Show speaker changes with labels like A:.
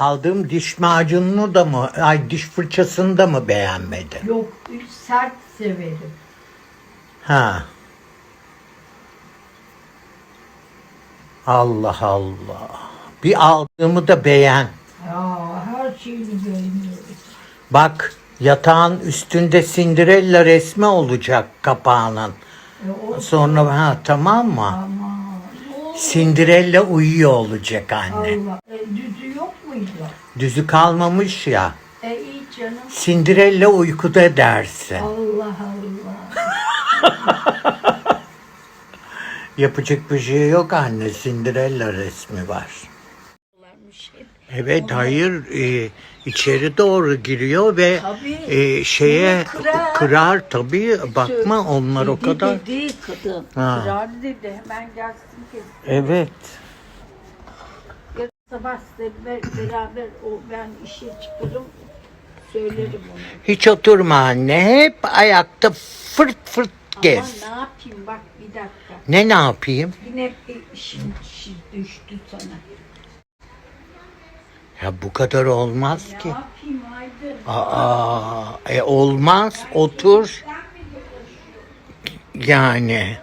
A: Aldığım diş macununu da mı, ay diş fırçasını da mı beğenmedin?
B: Yok sert severim.
A: Ha. Allah Allah. Bir aldığımı da beğen.
B: Ya her şeyini beğeniyorum.
A: Bak yatağın üstünde Cinderella resmi olacak kapağının.
B: E,
A: Sonra ha tamam mı?
B: o-
A: Cinderella uyuyor olacak anne.
B: Allah. E, muydu?
A: Düzü kalmamış ya.
B: E iyi canım.
A: Cinderella uykuda dersin.
B: Allah Allah.
A: Yapacak bir şey yok anne. Cinderella resmi var. Evet hayır e, içeri doğru giriyor ve
B: Tabii.
A: e, şeye
B: kırar.
A: kırar tabii bakma onlar o
B: Dedi,
A: kadar.
B: Dedi kadın.
A: Ha.
B: Kırar dedi hemen gelsin ki.
A: Evet.
B: Sabah sizle beraber o ben işe çıkarım söylerim ona.
A: Hiç oturma anne. Hep ayakta fırt fırt gez.
B: Ama ne yapayım bak bir dakika.
A: Ne ne yapayım?
B: Yine bir işin düştü sana.
A: Ya bu kadar olmaz
B: Ne
A: ki.
B: yapayım Aydın?
A: Aa, e olmaz. Otur.
B: Ben mi?
A: Yani.